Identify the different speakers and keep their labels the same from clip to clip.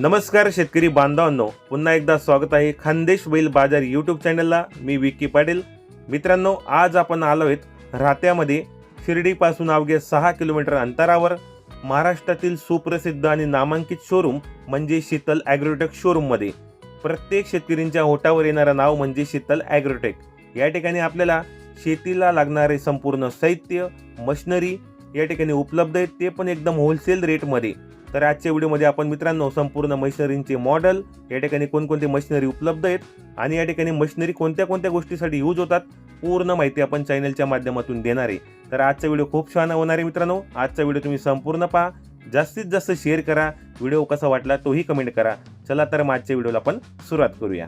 Speaker 1: नमस्कार शेतकरी बांधवांनो. पुन्हा एकदा स्वागत आहे खानदेश बैल बाजार यूट्यूब चॅनलला मी विक्की पाटील. मित्रांनो आज आपण आलो आहेत राहत्यामध्ये शिर्डीपासून अवघे सहा किलोमीटर अंतरावर महाराष्ट्रातील सुप्रसिद्ध आणि नामांकित शोरूम म्हणजे शीतल ॲग्रोटेक शोरूममध्ये प्रत्येक शेतकरींच्या होटावर येणारं नाव म्हणजे शीतल ॲग्रोटेक. या ठिकाणी आपल्याला शेतीला लागणारे संपूर्ण साहित्य मशिनरी या ठिकाणी उपलब्ध आहेत. ते पण एकदम होलसेल रेटमध्ये तर आजच्या व्हिडिओमध्ये आपण मित्रांनो संपूर्ण मशिनरींचे मॉडेल या ठिकाणी कोणकोणती मशिनरी उपलब्ध आहेत आणि या ठिकाणी मशिनरी कोणत्या कोणत्या गोष्टीसाठी यूज होतात पूर्ण माहिती आपण चॅनलच्या माध्यमातून देणार आहे. तर आजचा व्हिडिओ खूप छान होणार आहे मित्रांनो. आजचा व्हिडिओ तुम्ही संपूर्ण पहा. जास्तीत जास्त शेअर करा. व्हिडिओ कसा वाटला तोही कमेंट करा. चला तर मग आजच्या व्हिडिओला आपण सुरुवात करूया.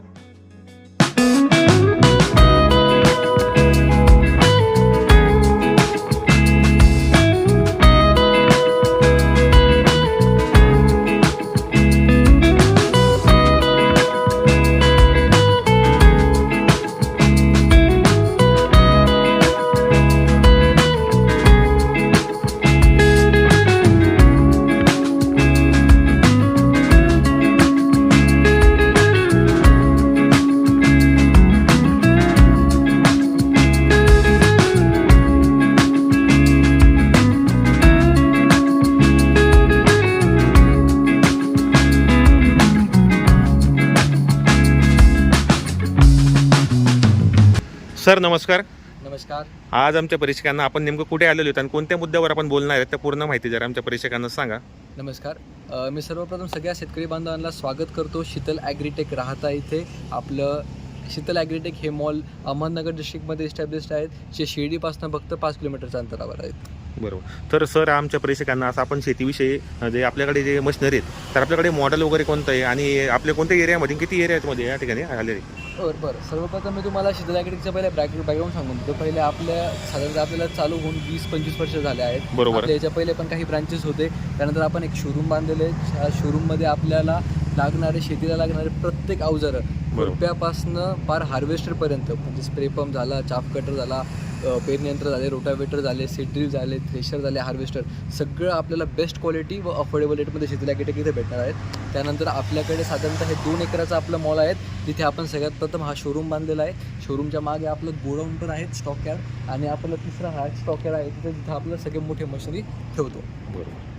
Speaker 1: सर नमस्कार.
Speaker 2: नमस्कार.
Speaker 1: आज आमच्या परीक्षकांना आपण नेमकं कुठे आलेलो आहेत आणि कोणत्या मुद्द्यावर आपण बोलणार आहेत त्या पूर्ण माहिती जरा आमच्या परीक्षकांना सांगा.
Speaker 2: नमस्कार. अ, मी सर्वप्रथम सगळ्या शेतकरी बांधवांना स्वागत करतो. शीतल ॲग्रीटेक राहता इथे. आपलं शीतल ॲग्रीटेक हे मॉल अहमदनगर डिस्ट्रिक्टमध्ये इस्टॅब्लिश्ड आहेत. जे शिर्डीपासून फक्त पाच किलोमीटरच्या अंतरावर आहेत.
Speaker 1: बरोबर. तर सर आमच्या प्रेक्षकांना असं आपण शेतीविषयी अ, जे आपल्याकडे जे मशिनरी आहेत तर आपल्याकडे मॉडेल वगैरे कोणतं आहे? आणि आपल्या कोणत्या एरियामध्ये किती एरियामध्ये या ठिकाणी आलेले?
Speaker 2: बरं बरं. सर्वप्रथम मी तुम्हाला शीतल ॲग्रीटेकचं पहिले बॅक बॅकग्राऊंड सांगून देतो. पहिले आपल्या साधारणतः आपल्याला चालू होऊन वीस पंचवीस वर्ष झाले आहेत.
Speaker 1: बरोबर.
Speaker 2: आपल्या याच्या पहिले पण काही ब्रांचेस होते. त्यानंतर आपण एक शोरूम बांधलेले ह्या शोरूममध्ये आपल्याला लागणारे शेतीला लागणारे प्रत्येक अवजारं
Speaker 1: बरोबर.
Speaker 2: रुपयापासनं पार हार्वेस्टरपर्यंत म्हणजे स्प्रे पंप झाला चाप कटर झाला पेरणीयंत्र झाले रोटावेटर झाले सीड्रिल झाले थ्रेशर झाले हार्वेस्टर सगळं आपल्याला बेस्ट क्वालिटी व अफोर्डेबल रेटमध्ये शेतीला किटक इथे भेटणार आहेत. त्यानंतर आपल्याकडे साधारणतः हे दोन एकराचं आपलं मॉल आहे तिथे आपण सगळ्यात प्रथम हा शोरूम बांधलेला आहे. शोरूमच्या मागे आपलं गोडाऊन पण आहे स्टॉक यार्ड आणि आपलं तिसरा हा स्टॉक यार्ड आहे. तिथे जिथं आपलं सगळे मोठे मशिनरी ठेवतो.
Speaker 1: बरोबर.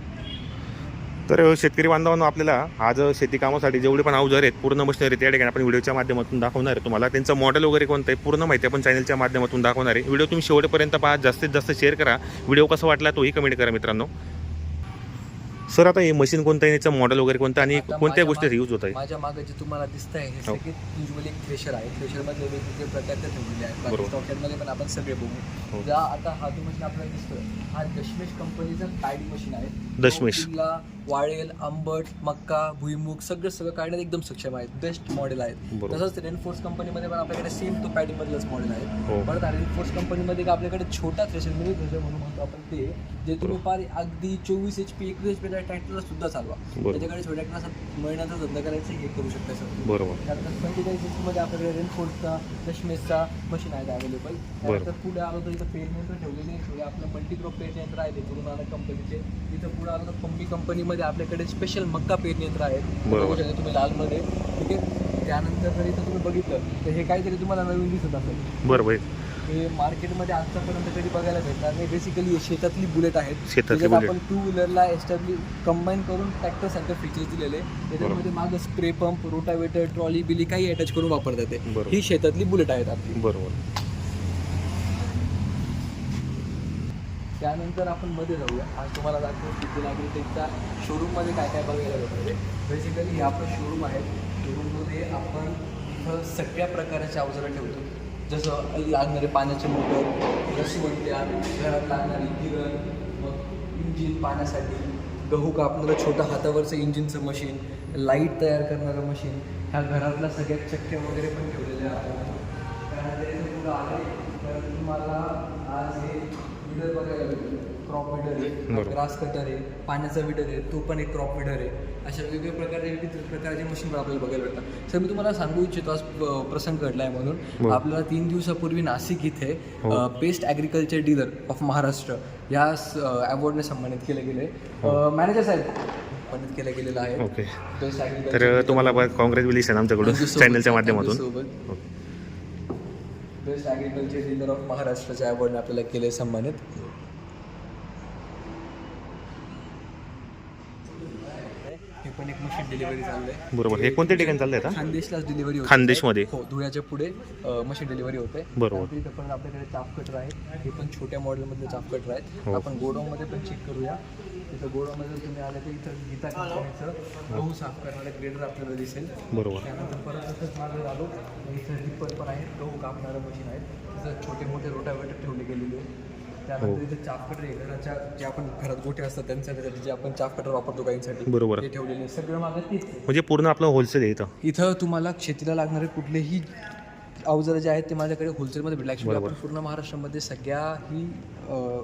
Speaker 1: तर शेतकरी बांधवांनो आपल्याला आज शेती कामासाठी जेवढे पण अवजार आहेत पूर्ण मशिनरी त्या ठिकाणी आपण व्हिडिओच्या माध्यमातून दाखवणार आहे तुम्हाला. त्यांचं मॉडेल वगैरे कोणतं आहे पूर्ण माहिती आपण चॅनलच्या माध्यमातून दाखवणार आहे. व्हिडिओ तुम्ही शेवटपर्यंत पहा जास्तीत जास्त शेअर करा. व्हिडिओ कसा वाटला तोही कमेंट करा मित्रांनो. सर आता हे मशीन कोणतं आहे? याचं मॉडेल वगैरे कोणतं? आणि
Speaker 2: आता
Speaker 1: कोणत्या
Speaker 2: माझ्या
Speaker 1: गोष्टी यूज होत आहे?
Speaker 2: माझ्या मागे जे तुम्हाला दिसत आहे हे
Speaker 1: हो.
Speaker 2: सगळे युजली एक थ्रेशर आहे. थ्रेशरमध्ये वेगवेगळे प्रकारचे ठेवलेले आहेत. बाकी
Speaker 1: बरोबर.
Speaker 2: पण आपण सगळे
Speaker 1: हो.
Speaker 2: बघू ज्या आता हा जो मशीन आपल्याला दिसतोय हा दशमेश कंपनीचं काडी मशीन आहे.
Speaker 1: दशमेश.
Speaker 2: तो किल्ला, वाळेल आंबट मक्का भुईमुग सगळं सगळं काढण्यात एकदम सक्षम आहेत. बेस्ट मॉडेल आहेत.
Speaker 1: बरोबर.
Speaker 2: तसंच रेनफोर्स कंपनीमध्ये पण आपल्याकडे सेम तो पॅडी मधलंच मॉडेल आहे.
Speaker 1: हो.
Speaker 2: परत रेनफोर्स कंपनीमध्ये आपल्याकडे छोटा थ्रेशर मिनी थ्रेशर म्हणून म्हणतो आपण ते जे तुम्ही. पार अगदी चोवीस एच पी एकवीस एच पी ट्रॅक्टरला सुद्धा चालवा. त्याच्याकडे छोट्या क्लास महिन्याचा धंदा करायचं हे करू शकता सर
Speaker 1: बरोबर.
Speaker 2: त्यानंतर पंचेचाळीस इंचमध्ये आपल्याकडे रेनफोर्सचा दशमेसचा मशीन आहेत अवेलेबल त्यानंतर पुढे आलो तर इथं पेरणी ठेवलेले आहे आपलं मल्टीक्रॉप पेरणी यंत्र आहे ते गुरु नानक कंपनीचे इथं पुढे आलो तर पंपी कंपनीमध्ये आपल्याकडे स्पेशल मक्का पेरणी यंत्र आहेत.
Speaker 1: बरोबर.
Speaker 2: बघू शकता तुम्ही लालमध्ये. ठीक आहे? त्यानंतर जर इथं तुम्ही बघितलं तर हे काहीतरी तुम्हाला नवीन दिसत असेल.
Speaker 1: बरोबर.
Speaker 2: हे मार्केटमध्ये आजतापर्यंत कधी बघायला भेटणार नाही. बेसिकली हे शेतातली बुलेट आहेत.
Speaker 1: शेतातली
Speaker 2: त्याच्यात
Speaker 1: बुलेट.
Speaker 2: आपण टू व्हीलरला एस्टॅब्लिश कंबाईन करून ट्रॅक्टर सारखं फीचर्स दिलेले त्याच्यामध्ये मागं स्प्रे पंप रोटावेटर ट्रॉली बिली काही अटॅच करून वापरतात ते.
Speaker 1: बरोबर.
Speaker 2: ही शेतातली बुलेट आहेत आपली.
Speaker 1: बरोबर.
Speaker 2: त्यानंतर आपण मध्ये जाऊया. आज तुम्हाला दाखवू सिद्धी नागरिकचा शोरूममध्ये काय काय बघायला भेटते बेसिकली हे आपलं शोरूम आहे. शोरूममध्ये आपण इथं सगळ्या प्रकारचे अवजारं ठेवतो. जसं लागणारे पाण्याचे मोटर रसवंत्या घरात लागणारी गिरण मग इंजिन पाण्यासाठी गहू कापणारं छोटं हातावरचं इंजिनचं मशीन लाइट तयार करणारं मशीन ह्या घरातल्या सगळ्या चक्क्या वगैरे पण ठेवलेल्या आहेत. त्यानंतर इथं पुढं तर तुम्हाला आज हे विडर बघायला भेटेल. क्रॉप विडर आहे. ग्रास कटर आहे पाण्याचा विडर आहे तो पण एक क्रॉप विडर आहे. अशा वेगवेगळ्या प्रकारे विविध प्रकारचे मशीन पण आपल्याला बघायला भेटतात. सर मी तुम्हाला सांगू इच्छितो आज प्रसंग घडला आहे म्हणून. आपल्याला तीन दिवसापूर्वी नाशिक इथे. Best agriculture dealer of Maharashtra या अवॉर्डने सन्मानित केले गेले.
Speaker 1: हो.
Speaker 2: मॅनेजर साहेब केलं गेलेलं आहे
Speaker 1: ओके. तर तुम्हाला कॉंग्रॅच्युलेशन आमच्याकडून चॅनलच्या माध्यमातून?
Speaker 2: बेस्ट ॲग्रिकल्चर डीलर ऑफ महाराष्ट्राच्या अवॉर्डने आपल्याला केले सन्मानित हे पण एक मशीन डिलिव्हरी चाललंय.
Speaker 1: बरोबर. हे कोणत्या ठिकाणी चाललंय आता?
Speaker 2: खानदेशलाच डिलिव्हरी होते
Speaker 1: खानदेशमध्ये?
Speaker 2: हो धुळ्याच्या पुढे मशीन डिलिव्हरी होते
Speaker 1: बरोबर.
Speaker 2: त्यानंतर इथं पण आपल्याकडे चाप कटर आहे. हे पण छोट्या मॉडेलमधले चाप कटर आहेत.
Speaker 1: हो.
Speaker 2: आपण गोडाऊनमध्ये पण चेक करूया. इथं गोडाऊनमध्ये जर तुम्ही आले तर इथं गीता कंपनीचं गहू साफ करणारं ग्रेडर आपल्याला दिसेल.
Speaker 1: बरोबर.
Speaker 2: त्यानंतर परत तसंच मागे आलो इथं रिपर पण आहे. गहू कापणारं मशीन आहे. तिथं छोटे मोठे रोटावेटर ठेवले गेलेले आहेत. त्यानंतर इथे चाप कटर आहे घराच्या जे आपण घरात गोठे असतात त्यांच्यासाठी जे आपण चाप कटर वापरतो गाईंसाठी
Speaker 1: बरोबर
Speaker 2: ते ठेवलेले. सगळं मागं तेच आहे.
Speaker 1: म्हणजे पूर्ण आपलं होलसेल आहे इथं
Speaker 2: इथं तुम्हाला शेतीला लागणारे कुठलेही अवजारं जे आहेत ते माझ्याकडे होलसेलमध्ये भेटले. ॲक्च्युली आपण पूर्ण महाराष्ट्रामध्ये सगळ्याही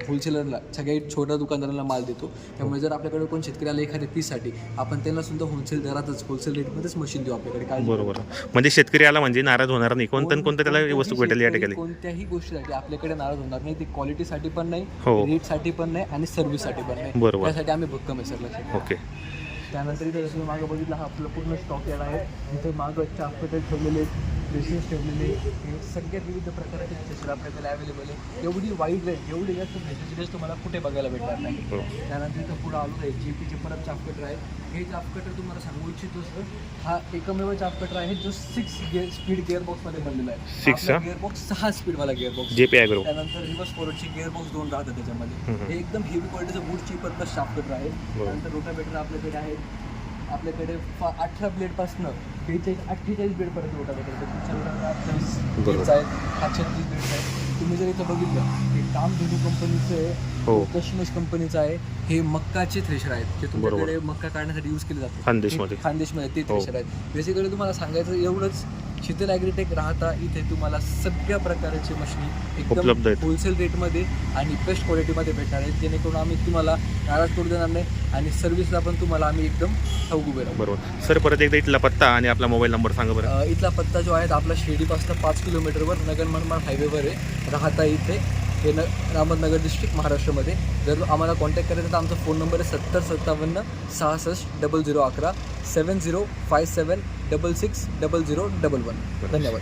Speaker 2: होलसेलरला सगळ्या छोट्या दुकानदारांना माल देतो. त्यामुळे जर आपल्याकडे कोण शेतकरी आला एखाद्या पीससाठी आपण त्यांना सुद्धा होलसेल दरातच होलसेल रेटमध्येच मशीन देऊ आपल्याकडे. काय
Speaker 1: बरोबर. म्हणजे शेतकरी आला म्हणजे नाराज होणार नाही. कोणतं न कोणतं त्याला वस्तू भेटेल या ठिकाणी?
Speaker 2: कोणत्याही गोष्टीसाठी आपल्याकडे नाराज होणार नाही. ती क्वालिटीसाठी पण नाही
Speaker 1: हो.
Speaker 2: रेटसाठी पण नाही आणि सर्व्हिससाठी पण नाही.
Speaker 1: बरोबर.
Speaker 2: त्यासाठी आम्ही भक्कम आहे सर
Speaker 1: ओके.
Speaker 2: त्यानंतर इथं जसं मागं बघितलं हा आपलं पूर्ण स्टॉक यार्ड आहे. इथं मागं चापकटर ठेवलेले बेसिस ठेवलेले हे सगळ्या विविध प्रकारचे फ्रेशर आपल्याकडे अवेलेबल आहे. एवढी वाईड रेंज एवढी जास्त रेंज तुम्हाला कुठे बघायला भेटणार नाही.
Speaker 1: बरोबर.
Speaker 2: त्यानंतर इथं पुढं आलो आहे जी पीचे परत चापकटर आहे. हे चापकटर तुम्हाला सांगू इच्छितो सर हा एकमेव चापकटर आहे जो सिक्स गिअर स्पीड गिअरबॉक्समध्ये बनलेला आहे.
Speaker 1: हा?
Speaker 2: गिअरबॉक्स सहा स्पीडवाला गिअरबॉक्स
Speaker 1: जे पी
Speaker 2: त्यानंतर रिव्हर्स फॉरवर्डची गिअरबॉक्स दोन राहतात त्याच्यामध्ये. हे एकदम हेवी क्वालिटीचं वूड चीपर प्लस शाफ्टर आहे. त्यानंतर रोटावेटर आपल्याकडे आहे आपल्याकडे अठरा ब्लेडपासनं बेचाळीस अठ्ठेचाळीस ब्लेडपर्यंत रोटावेटर अठ्ठावीस ब्लेड्स आहेत हा छत्तीस ब्लेड्स आहेत. तुम्ही जर इथं बघितलं हे काम धोनी कंपनीचं आहे
Speaker 1: हो.
Speaker 2: कशिमेश कंपनीचं आहे हे मक्काचे थ्रेशर आहेत जे तुमच्याकडे मक्का काढण्यासाठी यूज केले जाते
Speaker 1: खानदेशमध्ये.
Speaker 2: हे खानदेशमध्ये ते
Speaker 1: हो.
Speaker 2: थ्रेशर आहेत. बेसिकली तुम्हाला सांगायचं एवढंच शीतल ॲग्रीटेक राहता इथे तुम्हाला सगळ्या प्रकारचे मशिनी
Speaker 1: उपलब्ध
Speaker 2: एकदम
Speaker 1: आहेत.
Speaker 2: होलसेल रेटमध्ये आणि बेस्ट क्वालिटीमध्ये भेटणार आहेत. जेणेकरून आम्ही तुम्हाला नाराज करू देणार नाही आणि सर्व्हिसला पण तुम्हाला आम्ही एकदम ठाऊक उभे राहू.
Speaker 1: बरोबर. सर परत एकदा इथला पत्ता आणि आपला मोबाईल नंबर सांगा बरं.
Speaker 2: अ, इथला पत्ता जो आहे आपला शिर्डीपासून पाच किलोमीटरवर नगर मनमाड हायवेवर आहे. राहता इथे हे न अहमदनगर डिस्ट्रिक्ट महाराष्ट्रामध्ये. जर आम्हाला कॉन्टॅक्ट करायचं तर आमचा फोन नंबर आहे सत्तर सत्तावन्न सहासष्ट डबल झिरो अकरा seven zero five seven double six double zero double one धन्यवाद.